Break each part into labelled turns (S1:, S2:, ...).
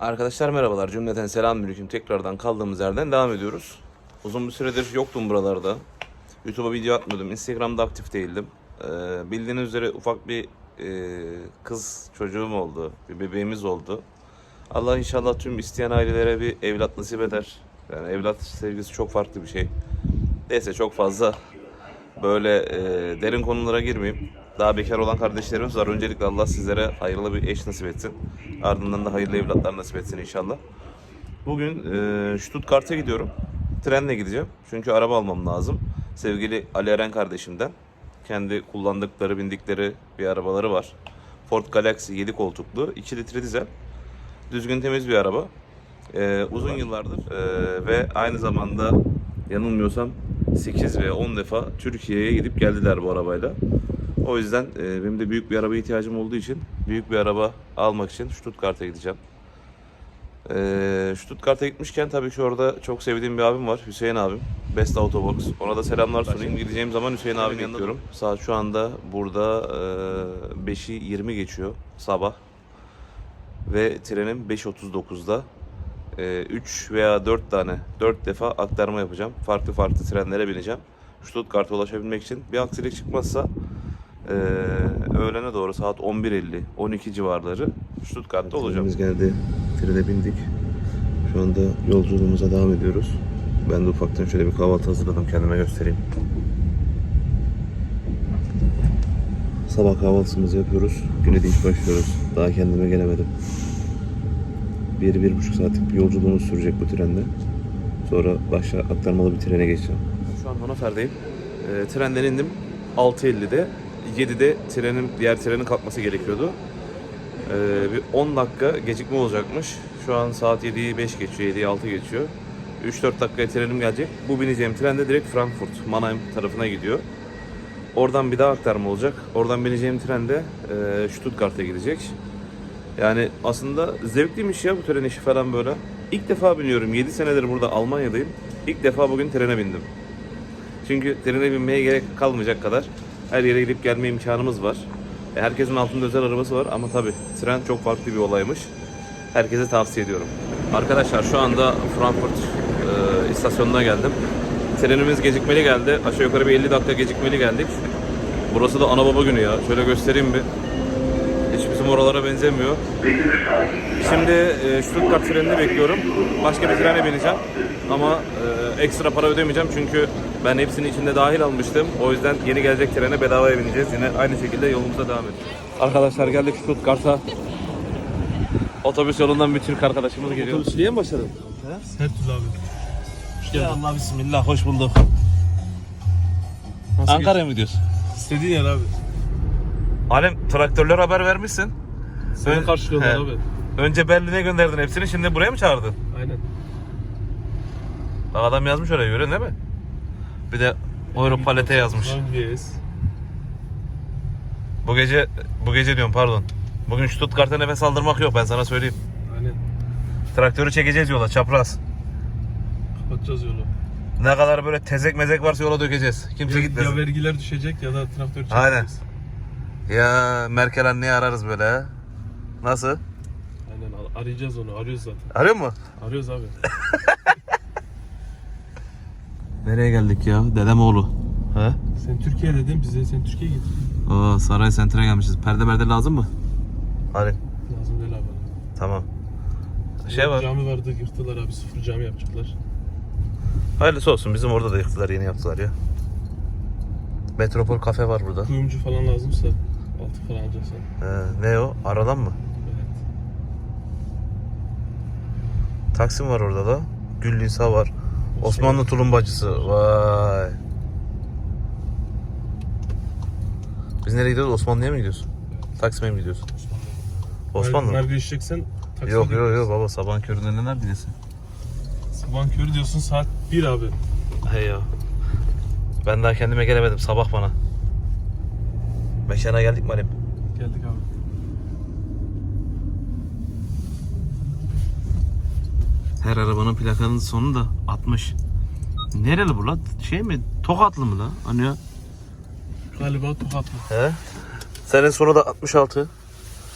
S1: Arkadaşlar merhabalar. Cümleten selamünaleyküm. Tekrardan kaldığımız yerden devam ediyoruz. Uzun bir süredir yoktum buralarda. YouTube'a video atmıyordum. Instagram'da aktif değildim. Ee, bildiğiniz üzere ufak bir e, kız çocuğum oldu. Bir bebeğimiz oldu. Allah inşallah tüm isteyen ailelere bir evlat nasip eder. Yani evlat sevgisi çok farklı bir şey. Neyse çok fazla böyle e, derin konulara girmeyeyim. Daha bekar olan kardeşlerimiz var. Öncelikle Allah sizlere hayırlı bir eş nasip etsin. Ardından da hayırlı evlatlar nasip etsin inşallah. Bugün e, Stuttgart'a gidiyorum. Trenle gideceğim. Çünkü araba almam lazım. Sevgili Ali Eren kardeşimden. Kendi kullandıkları, bindikleri bir arabaları var. Ford Galaxy 7 koltuklu, 2 litre dizel. Düzgün temiz bir araba. E, uzun yıllardır e, ve aynı zamanda yanılmıyorsam 8 ve 10 defa Türkiye'ye gidip geldiler bu arabayla. O yüzden e, benim de büyük bir araba ihtiyacım olduğu için büyük bir araba almak için Stuttgart'a gideceğim. E, Stuttgart'a gitmişken tabii ki orada çok sevdiğim bir abim var. Hüseyin abim. Best Autobox. Ona da selamlar sunayım. Gideceğim zaman Hüseyin abimi bekliyorum. Saat şu anda burada e, 5'i 20 geçiyor sabah. Ve trenim 5.39'da. 3 veya 4 tane, 4 defa aktarma yapacağım. Farklı farklı trenlere bineceğim. Stuttgart'a ulaşabilmek için. Bir aksilik çıkmazsa e, öğlene doğru saat 11.50, 12 civarları Stuttgart'ta olacağım.
S2: Trenimiz geldi. Trene bindik. Şu anda yolculuğumuza devam ediyoruz. Ben de ufaktan şöyle bir kahvaltı hazırladım kendime göstereyim. Sabah kahvaltımızı yapıyoruz. Güne dinç başlıyoruz. Daha kendime gelemedim. Bir, bir buçuk saatlik bir yolculuğumuz sürecek bu trende. Sonra başka aktarmalı bir trene geçeceğim.
S1: Şu an Hanover'deyim. E, trenden indim 6.50'de. 7'de trenin, diğer trenin kalkması gerekiyordu. E, bir 10 dakika gecikme olacakmış. Şu an saat 7'yi 5 geçiyor, 7'yi 6 geçiyor. 3-4 dakikaya trenim gelecek. Bu bineceğim tren de direkt Frankfurt, Mannheim tarafına gidiyor. Oradan bir daha aktarma olacak. Oradan bineceğim tren de e, Stuttgart'a gidecek. Yani aslında zevkliymiş ya bu tren işi falan böyle. İlk defa biniyorum. 7 senedir burada Almanya'dayım. İlk defa bugün trene bindim. Çünkü trene binmeye gerek kalmayacak kadar her yere gidip gelme imkanımız var. E, Herkesin altında özel arabası var ama tabi tren çok farklı bir olaymış. Herkese tavsiye ediyorum. Arkadaşlar şu anda Frankfurt e, istasyonuna geldim. Trenimiz gecikmeli geldi. Aşağı yukarı bir 50 dakika gecikmeli geldik. Burası da ana baba günü ya. Şöyle göstereyim bir. Hiç bizim oralara benzemiyor. Şimdi e, Stuttgart trenini bekliyorum. Başka bir trene bineceğim. Ama e, ekstra para ödemeyeceğim çünkü ben hepsini içinde dahil almıştım. O yüzden yeni gelecek trene bedavaya bineceğiz. Yine aynı şekilde yolumuza devam ediyoruz. Arkadaşlar geldik Stuttgart'a. Otobüs yolundan bir Türk arkadaşımız geliyor.
S3: Otobüsçülüğe mi başladın?
S4: Sertül abi.
S1: Ya Allah bismillah hoş bulduk.
S4: Nasıl
S1: Ankara'ya mı gidiyorsun?
S4: İstediğin yer abi.
S1: Alem traktörler haber vermişsin.
S4: Seni
S1: Ön-
S4: karşılıyorlar
S1: He.
S4: abi.
S1: Önce Berlin'e gönderdin hepsini şimdi buraya mı çağırdın?
S4: Aynen.
S1: Bak adam yazmış oraya göre değil mi? Bir de Euro palete yazmış. Bu gece bu gece diyorum pardon. Bugün Stuttgart'a nefes aldırmak yok ben sana söyleyeyim.
S4: Aynen.
S1: Traktörü çekeceğiz yola çapraz.
S4: Kapatacağız yolu.
S1: Ne kadar böyle tezek mezek varsa yola dökeceğiz. Kimse
S4: Ya,
S1: gitmesin.
S4: ya vergiler düşecek ya da traktör çekeceğiz.
S1: Aynen. Ya Merkel anneyi ararız böyle ha. Nasıl?
S4: Aynen ar- arayacağız onu. Arıyoruz zaten.
S1: Arıyor mu?
S4: Arıyoruz abi.
S1: Nereye geldik ya? Dedem oğlu. He?
S4: Sen Türkiye dedin bize sen Türkiye git.
S1: Oo, Saray Center'e gelmişiz. Perde merde lazım mı? Hadi.
S4: Lazım değil abi.
S1: Tamam. Şey var.
S4: Cami vardı yırttılar abi sıfır cami yapacaklar.
S1: Hayırlısı olsun. Bizim orada da yıktılar, yeni yaptılar ya. Metropol kafe var burada.
S4: Kuyumcu falan lazımsa altı falan alacaksan.
S1: He, ne o? Aradan mı?
S4: Evet.
S1: Taksim var orada da. Güllüsa var. Osmanlı tulumbacısı. Vay. Biz nereye gidiyoruz? Osmanlı'ya mı gidiyoruz? Taksim'e mi gidiyoruz? Osmanlı mı?
S4: Nerede taksiye
S1: Yok yok yok baba sabahın köründe neler bilesin.
S4: Sabahın körü diyorsun saat 1 abi.
S1: Hey ya. Ben daha kendime gelemedim sabah bana. Mekana geldik mi Halim?
S4: Geldik abi.
S1: Her arabanın plakanın sonu da 60. Nereli bu lan? Şey mi? Tokatlı mı lan? Hani ya?
S4: Galiba Tokatlı.
S1: He? Senin sonu da 66.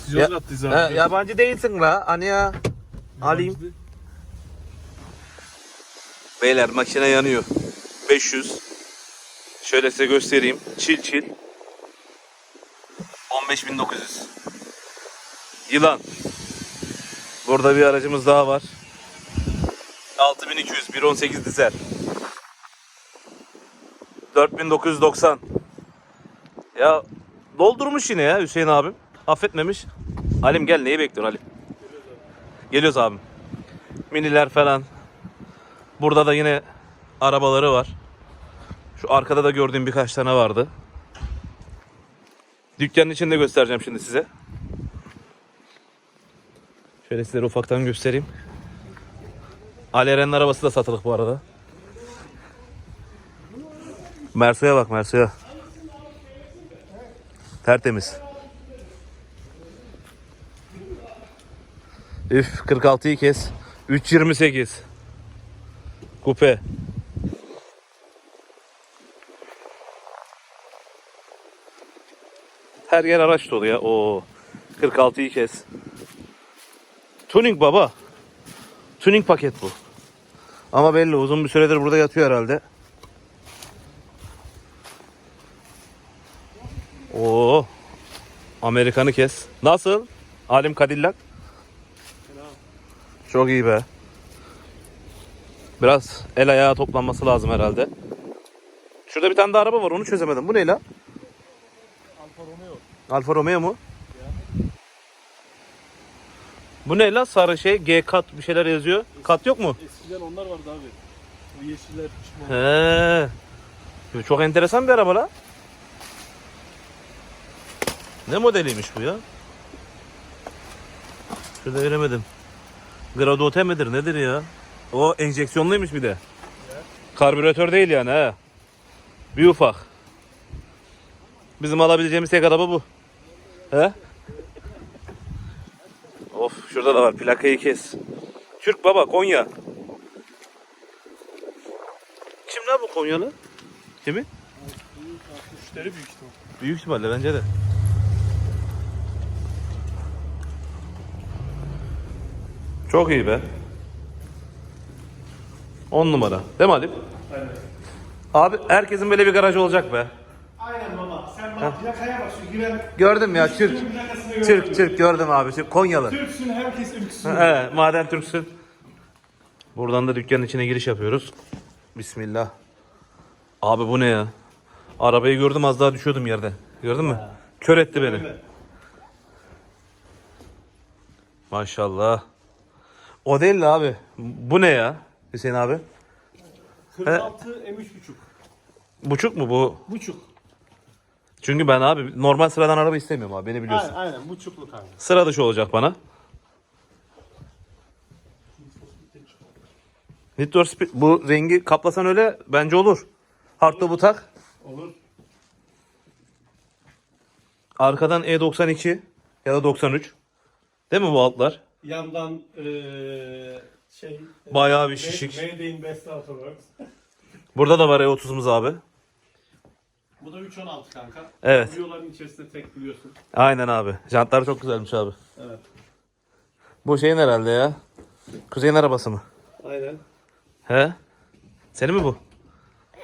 S4: Biz Yozgatlıyız abi.
S1: He, yabancı değilsin la. Hani ya? Alayım. Beyler makine yanıyor. 500. Şöyle size göstereyim. Çil çil. 15900. Yılan. Burada bir aracımız daha var. 6200 118 dizel. 4990. Ya doldurmuş yine ya Hüseyin abim. Affetmemiş. Halim gel neyi bekliyorsun Halim? Geliyoruz abim. Miniler falan. Burada da yine arabaları var. Şu arkada da gördüğüm birkaç tane vardı. Dükkanın içinde göstereceğim şimdi size. Şöyle sizlere ufaktan göstereyim. Ali Eren'in arabası da satılık bu arada. Merso'ya bak Merso'ya. Tertemiz. Üf 46'yı kes. 328. Kupe. Her yer araç dolu ya. Oo. 46'yı kes. Tuning baba. Tuning paket bu. Ama belli uzun bir süredir burada yatıyor herhalde. Oo. Amerikanı kes. Nasıl? Alim Cadillac. Çok iyi be. Biraz el ayağı toplanması lazım herhalde. Şurada bir tane daha araba var onu çözemedim. Bu ne la?
S4: Alfa Romeo.
S1: Alfa Romeo mu? Bu ne la? Sarı şey G kat bir şeyler yazıyor. Kat yok mu?
S4: Eskiden onlar vardı abi. Bu yeşiller çıkma.
S1: He. Çok enteresan bir araba la. Ne modeliymiş bu ya? Şurada veremedim. Graduate midir nedir ya? O enjeksiyonluymuş bir de. Karbüratör değil yani ha. Bir ufak. Bizim alabileceğimiz tek araba bu. He? Of şurada da var plakayı kes. Türk baba Konya. Kim lan bu Konyalı? Kimi?
S4: Müşteri büyük ihtimal.
S1: Büyük ihtimalle bence de. Çok iyi be. 10 numara. Değil mi Ali?
S4: Aynen.
S1: Abi herkesin böyle bir garajı olacak be.
S3: Plakaya bak şu giren
S1: Gördüm ya Türk. Türk Türk gördüm abi. Türk Konyalı.
S3: Türksün herkes ürksün.
S1: Evet, madem Türksün. Buradan da dükkanın içine giriş yapıyoruz. Bismillah. Abi bu ne ya? Arabayı gördüm az daha düşüyordum yerde. Gördün mü? Kör etti beni. Maşallah. O değil de abi. Bu ne ya Hüseyin abi?
S3: 46 M3 buçuk.
S1: Buçuk mu bu?
S3: Buçuk.
S1: Çünkü ben abi normal sıradan araba istemiyorum abi beni biliyorsun.
S3: Aynen, aynen buçukluk abi.
S1: Sıra dışı olacak bana. Need for Speed. Bu rengi kaplasan öyle bence olur. Hardta bu tak.
S3: Olur.
S1: Arkadan E92 ya da 93. Değil mi bu altlar?
S3: Yandan eee şey
S1: Bayağı bir şişik.
S3: Made in Best Autoworks.
S1: Burada da var E30'umuz abi.
S3: Bu da 316 kanka.
S1: Evet.
S3: Bu yolların içerisinde tek biliyorsun.
S1: Aynen abi. Jantlar çok güzelmiş abi.
S3: Evet.
S1: Bu şeyin herhalde ya. Kuzey'in arabası mı?
S3: Aynen.
S1: He? Senin mi bu?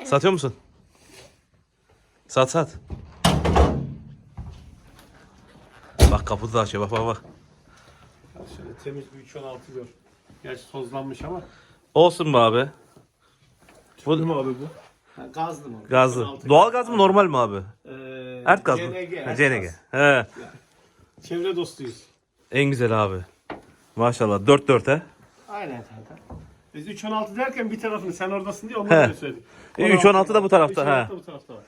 S1: Satıyor musun? Sat sat. Bak kapı da açıyor bak bak bak.
S3: Şöyle temiz bir 316 gör. Gerçi tozlanmış ama.
S1: Olsun be abi. Bu
S3: mu abi bu? Ha, gazlı mı?
S1: gazlı.
S3: 316
S1: Doğal gaz mı normal mi abi?
S3: Eee
S1: Ert gaz mı?
S3: CNG.
S1: Ha,
S3: ert
S1: CNG.
S3: gaz.
S1: He.
S3: Çevre dostuyuz.
S1: En güzel abi. Maşallah. 4 4 he.
S3: Aynen kanka. Biz 316 derken bir tarafını sen oradasın diye
S1: He.
S3: onları öyle söyledik.
S1: E, 316 da bu tarafta,
S3: 316
S1: he.
S3: da bu tarafta var.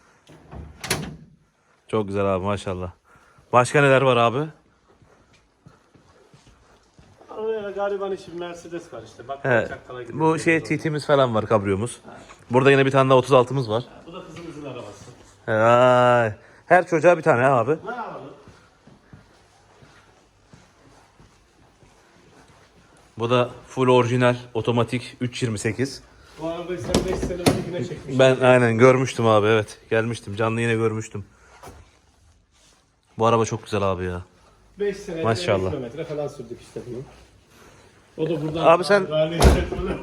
S1: Çok güzel abi maşallah. Başka neler var abi?
S3: Gariban için Mercedes var işte. Bak
S1: He.
S3: çakkala gidiyor.
S1: Bu şey TT'miz falan var kabriyomuz. Burada yine bir tane daha 36'mız var.
S3: Bu da kızımızın arabası.
S1: Ay. Her çocuğa bir tane ha abi.
S3: Ne yapalım?
S1: Bu da full orijinal otomatik 328.
S3: Bu arabayı sen 5 sene önce yine çekmiştin.
S1: Ben aynen görmüştüm abi evet. Gelmiştim canlı yine görmüştüm. Bu araba çok güzel abi ya.
S3: 5 sene
S1: Maşallah.
S3: kilometre falan sürdük işte bunu. O da buradan
S1: Abi sen-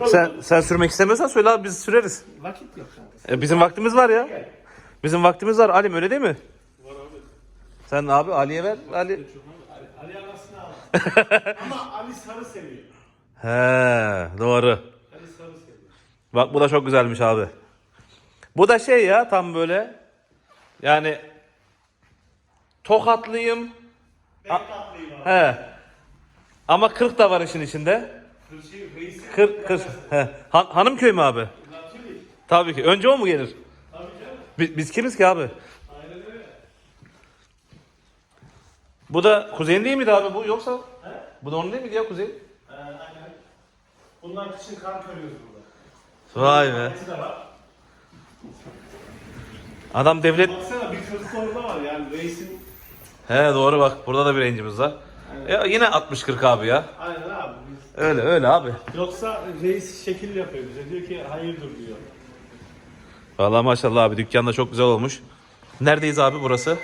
S1: Sen sen sürmek istemiyorsan söyle abi biz süreriz.
S3: vakit yok.
S1: E, bizim vaktimiz var ya. Bizim vaktimiz var Alim öyle değil mi? Var abi. Sen abi Ali'ye ver. Ali.
S3: Ali anasını al. Ama Ali sarı seviyor.
S1: He doğru.
S3: Ali sarı seviyor.
S1: Bak bu da çok güzelmiş abi. Bu da şey ya tam böyle. Yani tokatlıyım.
S3: Ben tatlıyım abi.
S1: He. Ama 40 da var işin içinde.
S3: Şey, reisi
S1: 40 40. He. Han, hanım köy mü abi?
S3: Tabii.
S1: Ki. Önce o mu gelir?
S3: Tabii canım.
S1: Biz, biz kimiz ki abi?
S3: Aynen öyle.
S1: Bu da kuzeyin değil miydi abi bu yoksa? Bu da onun değil miydi ya kuzey?
S3: Ee, aynen. Bunlar kışın kar körüyoruz burada.
S1: Vay be.
S3: Eti de var.
S1: Adam devlet...
S3: Baksana bir kırk orada var yani reisin.
S1: He doğru bak burada da bir rencimiz var. Ya yine 60-40 abi ya.
S3: Aynen abi. Biz-
S1: Öyle öyle abi.
S3: Yoksa reis şekil yapıyor bize. Diyor ki hayırdır diyor.
S1: Vallahi maşallah abi dükkan da çok güzel olmuş. Neredeyiz abi burası?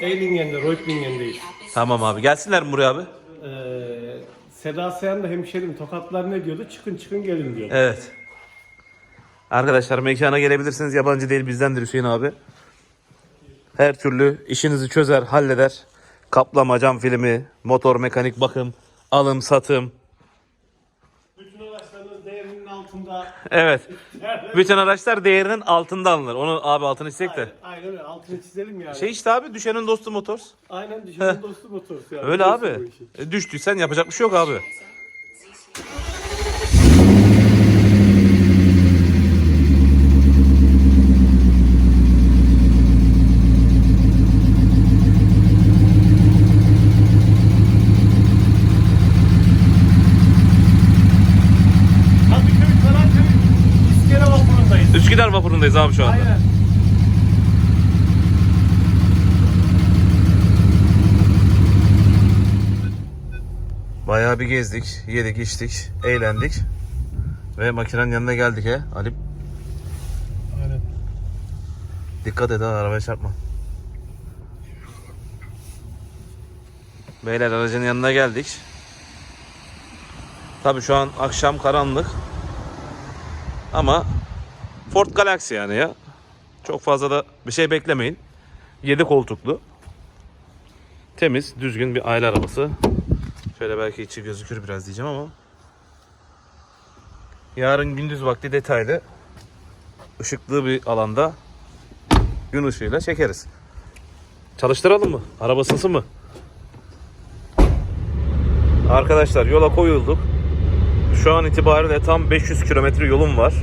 S3: Eylingen'de, Reutlingen'deyiz.
S1: Tamam abi gelsinler mi buraya abi?
S3: Ee, Seda Sayan da hemşerim tokatlar ne diyordu? Çıkın çıkın gelin diyor.
S1: Evet. Arkadaşlar mekana gelebilirsiniz. Yabancı değil bizdendir Hüseyin abi. Her türlü işinizi çözer, halleder. Kaplama, cam filmi, motor, mekanik bakım, alım, satım.
S3: Bütün araçlarınız değerinin altında.
S1: Evet. Bütün araçlar değerinin altında alınır. Onu abi altını istek de.
S3: Aynen, aynen öyle. Altını çizelim yani.
S1: Şey işte abi düşenin dostu motors.
S3: Aynen düşmanın dostu motorsu yani.
S1: Öyle
S3: Biliyorsun
S1: abi.
S3: bu işi.
S1: E, düştüysen yapacak bir şey yok abi. Üsküdar vapurundayız abi şu anda.
S3: Aynen.
S1: Bayağı bir gezdik, yedik, içtik, eğlendik. Ve makinenin yanına geldik he. Ali
S3: Aynen.
S1: dikkat et ha arabaya çarpma. Beyler aracın yanına geldik. Tabii şu an akşam karanlık. Ama Ford Galaxy yani ya. Çok fazla da bir şey beklemeyin. 7 koltuklu. Temiz, düzgün bir aile arabası. Şöyle belki içi gözükür biraz diyeceğim ama. Yarın gündüz vakti detaylı ışıklı bir alanda gün ışığıyla çekeriz. Çalıştıralım mı? Araba ısınsın mı? Arkadaşlar yola koyulduk. Şu an itibariyle tam 500 kilometre yolum var.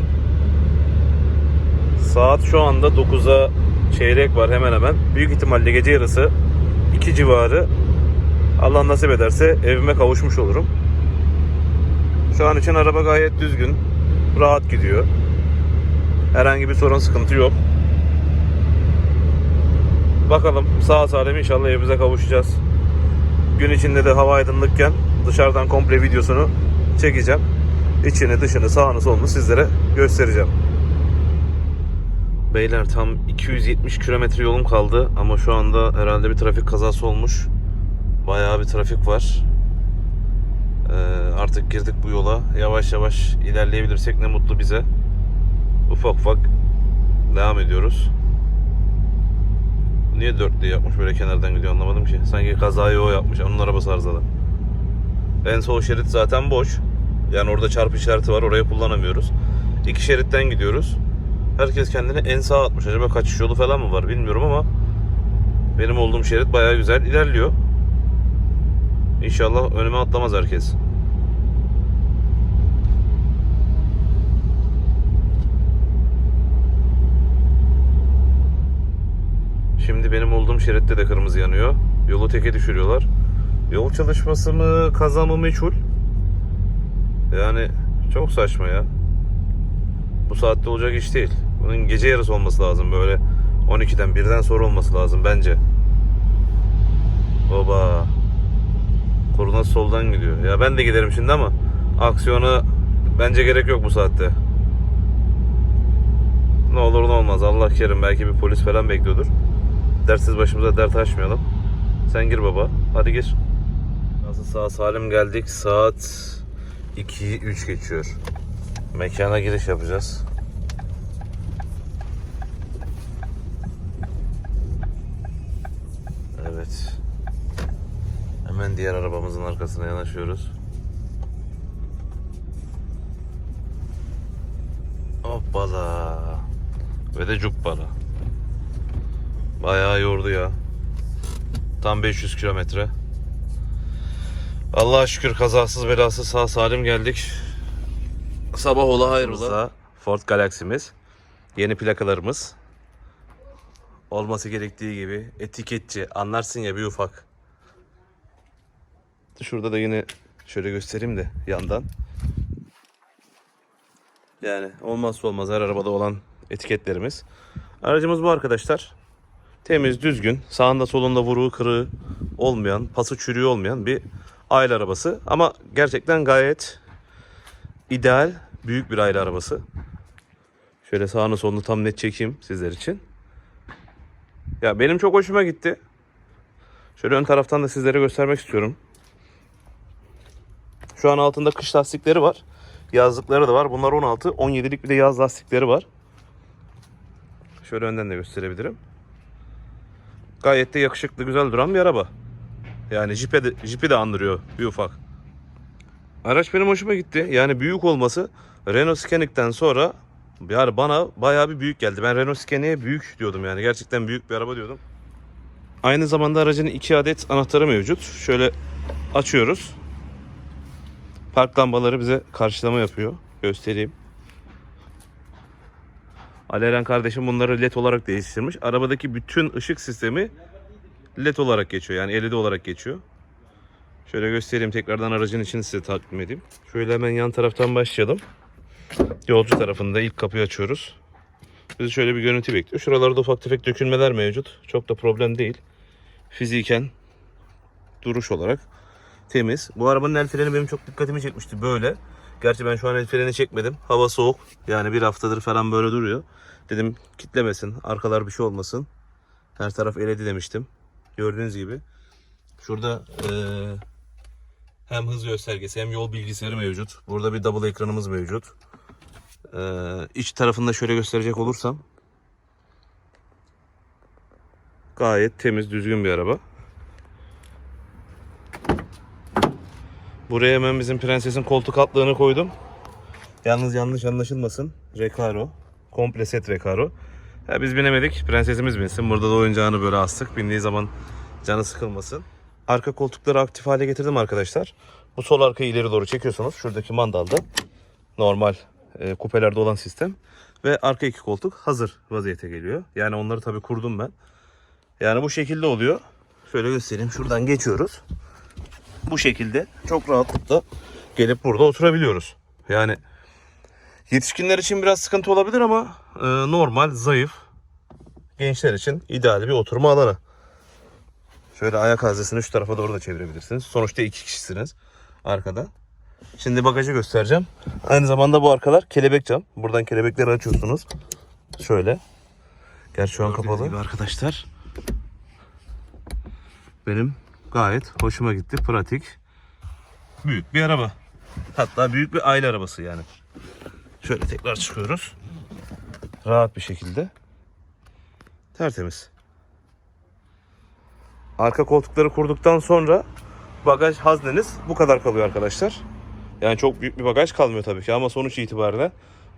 S1: Saat şu anda 9'a çeyrek var hemen hemen. Büyük ihtimalle gece yarısı 2 civarı Allah nasip ederse evime kavuşmuş olurum. Şu an için araba gayet düzgün. Rahat gidiyor. Herhangi bir sorun sıkıntı yok. Bakalım sağ salim inşallah evimize kavuşacağız. Gün içinde de hava aydınlıkken dışarıdan komple videosunu çekeceğim. İçini, dışını, sağını, solunu sizlere göstereceğim. Beyler tam 270 kilometre yolum kaldı ama şu anda herhalde bir trafik kazası olmuş. Bayağı bir trafik var. Ee, artık girdik bu yola. Yavaş yavaş ilerleyebilirsek ne mutlu bize. Ufak ufak devam ediyoruz. Niye dörtlü yapmış böyle kenardan gidiyor anlamadım ki. Sanki kazayı o yapmış. Onun arabası arızalı. En sol şerit zaten boş. Yani orada çarpı işareti var. Orayı kullanamıyoruz. İki şeritten gidiyoruz. Herkes kendini en sağa atmış. Acaba kaçış yolu falan mı var bilmiyorum ama benim olduğum şerit bayağı güzel ilerliyor. İnşallah önüme atlamaz herkes. Şimdi benim olduğum şeritte de kırmızı yanıyor. Yolu teke düşürüyorlar. Yol çalışması mı, kaza mı meçhul. Yani çok saçma ya. Bu saatte olacak iş değil. Bunun gece yarısı olması lazım böyle 12'den birden sonra olması lazım bence. Oba. Koruna soldan gidiyor. Ya ben de giderim şimdi ama aksiyona bence gerek yok bu saatte. Ne olur ne olmaz Allah kerim belki bir polis falan bekliyordur. Dersiz başımıza dert açmayalım. Sen gir baba. Hadi gir. Nasıl sağ salim geldik. Saat 2 3 geçiyor. Mekana giriş yapacağız. Evet. Hemen diğer arabamızın arkasına yanaşıyoruz. Hoppala. Ve de cuppala. Bayağı yordu ya. Tam 500 kilometre. Allah'a şükür kazasız belasız sağ salim geldik. Sabah ola hayrola. Ford Galaxy'miz. Yeni plakalarımız. Olması gerektiği gibi etiketçi anlarsın ya bir ufak. Şurada da yine şöyle göstereyim de yandan. Yani olmazsa olmaz her arabada olan etiketlerimiz. Aracımız bu arkadaşlar. Temiz, düzgün, sağında solunda vuruğu kırığı olmayan, pası çürüğü olmayan bir aile arabası. Ama gerçekten gayet ideal, büyük bir aile arabası. Şöyle sağını solunu tam net çekeyim sizler için. Ya benim çok hoşuma gitti. Şöyle ön taraftan da sizlere göstermek istiyorum. Şu an altında kış lastikleri var. Yazlıkları da var. Bunlar 16. 17'lik bir de yaz lastikleri var. Şöyle önden de gösterebilirim. Gayet de yakışıklı, güzel duran bir araba. Yani jipe de, jipi de andırıyor bir ufak. Araç benim hoşuma gitti. Yani büyük olması Renault Scanic'ten sonra yani bana bayağı bir büyük geldi. Ben Renault Scanic'e büyük diyordum yani. Gerçekten büyük bir araba diyordum. Aynı zamanda aracın iki adet anahtarı mevcut. Şöyle açıyoruz. Park lambaları bize karşılama yapıyor. Göstereyim. Aleren kardeşim bunları led olarak değiştirmiş. Arabadaki bütün ışık sistemi led olarak geçiyor. Yani LED olarak geçiyor. Şöyle göstereyim tekrardan aracın içini size takdim edeyim. Şöyle hemen yan taraftan başlayalım. Yolcu tarafında ilk kapıyı açıyoruz. Bizi şöyle bir görüntü bekliyor. Şuralarda ufak tefek dökülmeler mevcut. Çok da problem değil. Fiziken duruş olarak temiz. Bu arabanın el freni benim çok dikkatimi çekmişti böyle. Gerçi ben şu an el freni çekmedim. Hava soğuk. Yani bir haftadır falan böyle duruyor. Dedim kitlemesin. Arkalar bir şey olmasın. Her taraf eledi demiştim. Gördüğünüz gibi. Şurada eee, hem hız göstergesi hem yol bilgisayarı mevcut. Burada bir double ekranımız mevcut. Eee iç tarafında şöyle gösterecek olursam. Gayet temiz, düzgün bir araba. Buraya hemen bizim prensesin koltuk altlığını koydum. Yalnız yanlış anlaşılmasın. Recaro. Komple set Recaro. Ya biz binemedik. Prensesimiz binsin. Burada da oyuncağını böyle astık. Bindiği zaman canı sıkılmasın. Arka koltukları aktif hale getirdim arkadaşlar. Bu sol arkayı ileri doğru çekiyorsunuz. Şuradaki mandalda. Normal e, kupelerde olan sistem. Ve arka iki koltuk hazır vaziyete geliyor. Yani onları tabii kurdum ben. Yani bu şekilde oluyor. Şöyle göstereyim. Şuradan geçiyoruz bu şekilde çok rahatlıkla gelip burada oturabiliyoruz. Yani yetişkinler için biraz sıkıntı olabilir ama e, normal, zayıf gençler için ideal bir oturma alanı. Şöyle ayak haznesini şu tarafa doğru da çevirebilirsiniz. Sonuçta iki kişisiniz arkada. Şimdi bagajı göstereceğim. Aynı zamanda bu arkalar kelebek cam. Buradan kelebekleri açıyorsunuz. Şöyle. Gerçi şu an kapalı. Gibi arkadaşlar. Benim gayet hoşuma gitti. Pratik. Büyük bir araba. Hatta büyük bir aile arabası yani. Şöyle tekrar çıkıyoruz. Rahat bir şekilde. Tertemiz. Arka koltukları kurduktan sonra bagaj hazneniz bu kadar kalıyor arkadaşlar. Yani çok büyük bir bagaj kalmıyor tabii ki ama sonuç itibariyle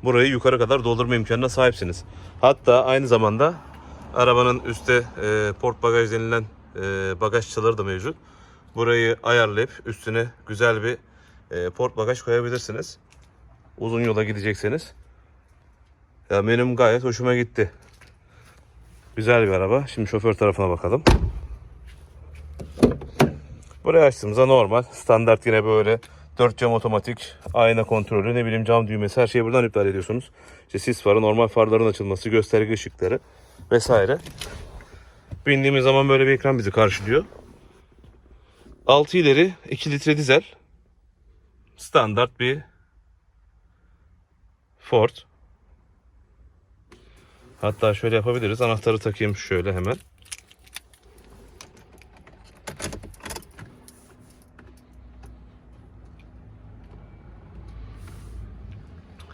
S1: burayı yukarı kadar doldurma imkanına sahipsiniz. Hatta aynı zamanda arabanın üstte e, port bagaj denilen e, bagajçaları da mevcut. Burayı ayarlayıp üstüne güzel bir e, port bagaj koyabilirsiniz. Uzun yola gidecekseniz. Ya benim gayet hoşuma gitti. Güzel bir araba. Şimdi şoför tarafına bakalım. Burayı açtığımızda normal. Standart yine böyle 4 cam otomatik, ayna kontrolü, ne bileyim cam düğmesi her şeyi buradan iptal ediyorsunuz. İşte sis farı, normal farların açılması, gösterge ışıkları vesaire. Bindiğimiz zaman böyle bir ekran bizi karşılıyor. 6 ileri 2 litre dizel. Standart bir Ford. Hatta şöyle yapabiliriz. Anahtarı takayım şöyle hemen.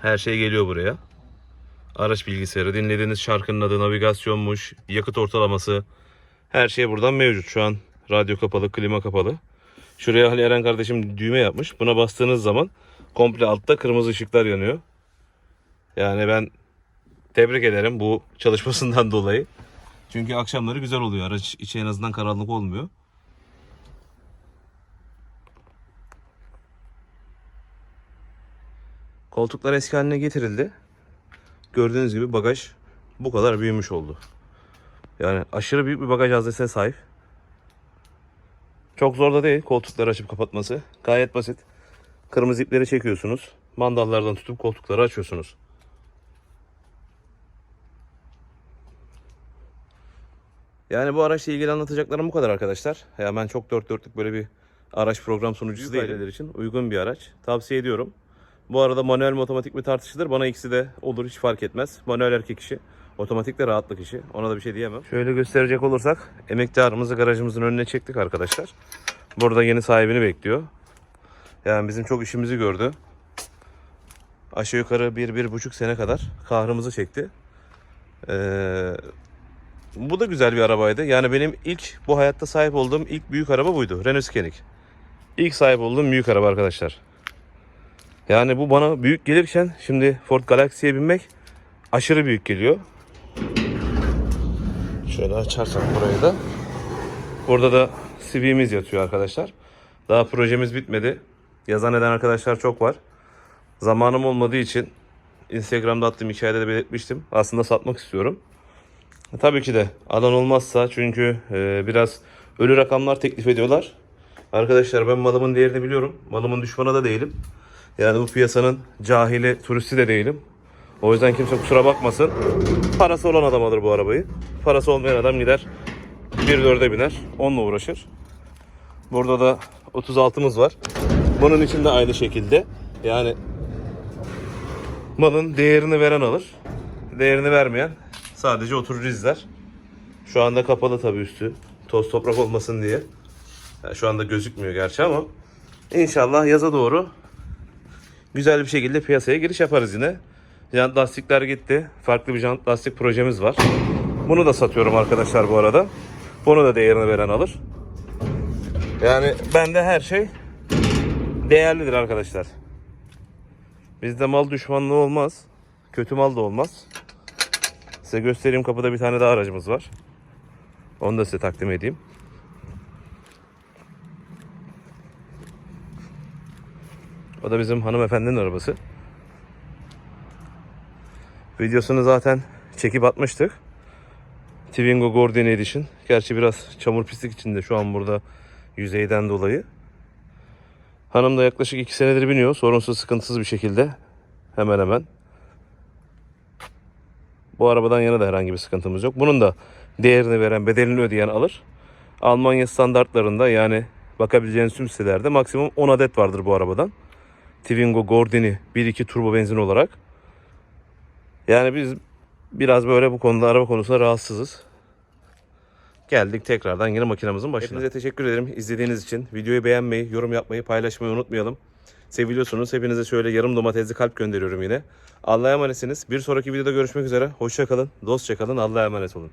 S1: Her şey geliyor buraya. Araç bilgisayarı, dinlediğiniz şarkının adı, navigasyonmuş, yakıt ortalaması. Her şey buradan mevcut. Şu an radyo kapalı, klima kapalı. Şuraya Ali Eren kardeşim düğme yapmış. Buna bastığınız zaman komple altta kırmızı ışıklar yanıyor. Yani ben tebrik ederim bu çalışmasından dolayı. Çünkü akşamları güzel oluyor. Araç içi en azından karanlık olmuyor. Koltuklar eski haline getirildi. Gördüğünüz gibi bagaj bu kadar büyümüş oldu. Yani aşırı büyük bir bagaj haznesine sahip. Çok zor da değil koltukları açıp kapatması. Gayet basit. Kırmızı ipleri çekiyorsunuz. Mandallardan tutup koltukları açıyorsunuz. Yani bu araçla ilgili anlatacaklarım bu kadar arkadaşlar. Ya ben çok dört dörtlük böyle bir araç program sunucusu aileler için uygun bir araç. Tavsiye ediyorum. Bu arada manuel mi otomatik mi tartışılır. Bana ikisi de olur hiç fark etmez. Manuel erkek işi. Otomatik de rahatlık işi. Ona da bir şey diyemem. Şöyle gösterecek olursak emektarımızı garajımızın önüne çektik arkadaşlar. Burada yeni sahibini bekliyor. Yani bizim çok işimizi gördü. Aşağı yukarı bir, bir buçuk sene kadar kahrımızı çekti. Ee, bu da güzel bir arabaydı. Yani benim ilk bu hayatta sahip olduğum ilk büyük araba buydu. Renault Scenic. İlk sahip olduğum büyük araba arkadaşlar. Yani bu bana büyük gelirken şimdi Ford Galaxy'ye binmek aşırı büyük geliyor. Şöyle açarsak burayı da. Burada da CV'miz yatıyor arkadaşlar. Daha projemiz bitmedi. Yazan eden arkadaşlar çok var. Zamanım olmadığı için Instagram'da attığım hikayede de belirtmiştim. Aslında satmak istiyorum. E, Tabii ki de alan olmazsa çünkü e, biraz ölü rakamlar teklif ediyorlar. Arkadaşlar ben malımın değerini biliyorum. Malımın düşmanı da değilim. Yani bu piyasanın cahili, turisti de değilim. O yüzden kimse kusura bakmasın. Parası olan adam alır bu arabayı. Parası olmayan adam gider 1.4'e biner. Onunla uğraşır. Burada da 36'mız var. Bunun için de aynı şekilde. Yani malın değerini veren alır. Değerini vermeyen sadece oturur izler. Şu anda kapalı tabii üstü. Toz toprak olmasın diye. Yani şu anda gözükmüyor gerçi ama inşallah yaza doğru güzel bir şekilde piyasaya giriş yaparız yine. Jant lastikler gitti. Farklı bir jant lastik projemiz var. Bunu da satıyorum arkadaşlar bu arada. Bunu da değerini veren alır. Yani bende her şey değerlidir arkadaşlar. Bizde mal düşmanlığı olmaz. Kötü mal da olmaz. Size göstereyim kapıda bir tane daha aracımız var. Onu da size takdim edeyim. O da bizim hanımefendinin arabası. Videosunu zaten çekip atmıştık. Twingo Gordon Edition. Gerçi biraz çamur pislik içinde şu an burada yüzeyden dolayı. Hanım da yaklaşık 2 senedir biniyor. Sorunsuz sıkıntısız bir şekilde. Hemen hemen. Bu arabadan yana da herhangi bir sıkıntımız yok. Bunun da değerini veren, bedelini ödeyen alır. Almanya standartlarında yani bakabileceğiniz tüm sitelerde maksimum 10 adet vardır bu arabadan. Twingo Gordini 1.2 turbo benzin olarak. Yani biz biraz böyle bu konuda araba konusunda rahatsızız. Geldik tekrardan yine makinamızın başına. Hepinize teşekkür ederim izlediğiniz için. Videoyu beğenmeyi, yorum yapmayı, paylaşmayı unutmayalım. Seviliyorsunuz. Hepinize şöyle yarım domatesli kalp gönderiyorum yine. Allah'a emanetsiniz. Bir sonraki videoda görüşmek üzere. Hoşça kalın, dostça kalın. Allah'a emanet olun.